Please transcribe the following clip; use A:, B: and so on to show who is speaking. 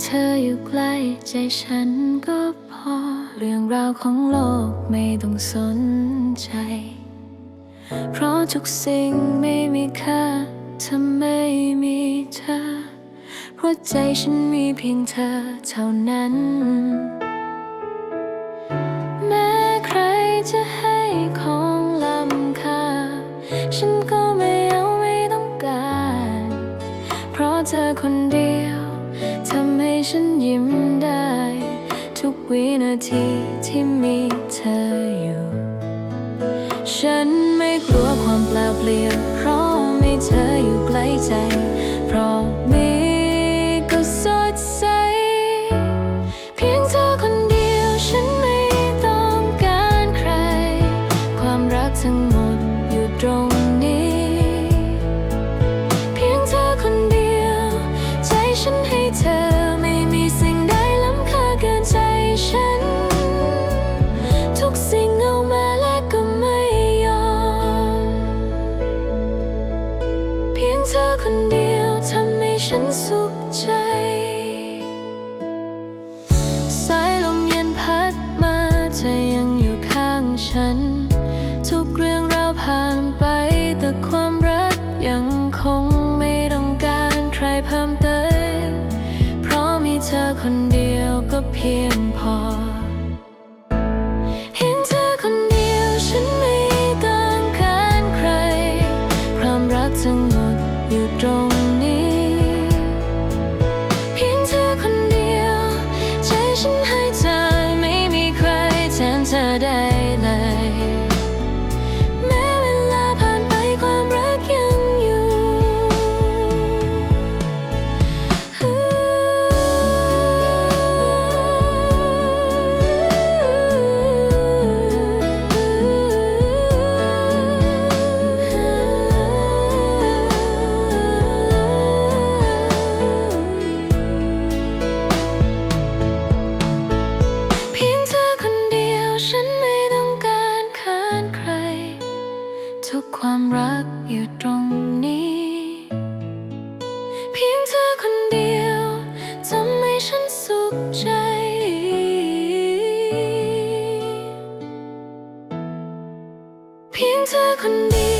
A: เธออยู่ใกล้ใจฉันก็พอ เรื่องราวของโลกไม่ต้องสนใจ เพราะทุกสิ่งไม่มีค่าถ้าไม่มีเธอ เพราะใจฉันมีเพียงเธอเท่านั้น แม้ใครจะให้ของล้ำค่า ฉันก็ไม่เอาไม่ต้องการ เพราะเธอคนเดียว ฉันยิ้มได้ ทุกวินาทีที่มีเธออยู่ ฉันไม่กลัวความเปล่าเปลี่ยวเพราะมีเธออยู่ใกล้ใจ เพราะมีก็สดใส เพียงเธอคนเดียวฉันไม่ต้องการใคร ความรักทั้งหมดอยู่ตรงนี้ เพียงเธอคนเดียว ใจฉันให้เธอ คนเดียวทำให้ฉันสุขใจ สายลมเย็นพัดมาเธอยังอยู่ข้างฉัน ทุกเรื่องราวผ่านไปแต่ความรักยังคงไม่ต้องการใครเพิ่มเติมเพราะมีเธอคนเดียวก็เพียงพอ แคนดี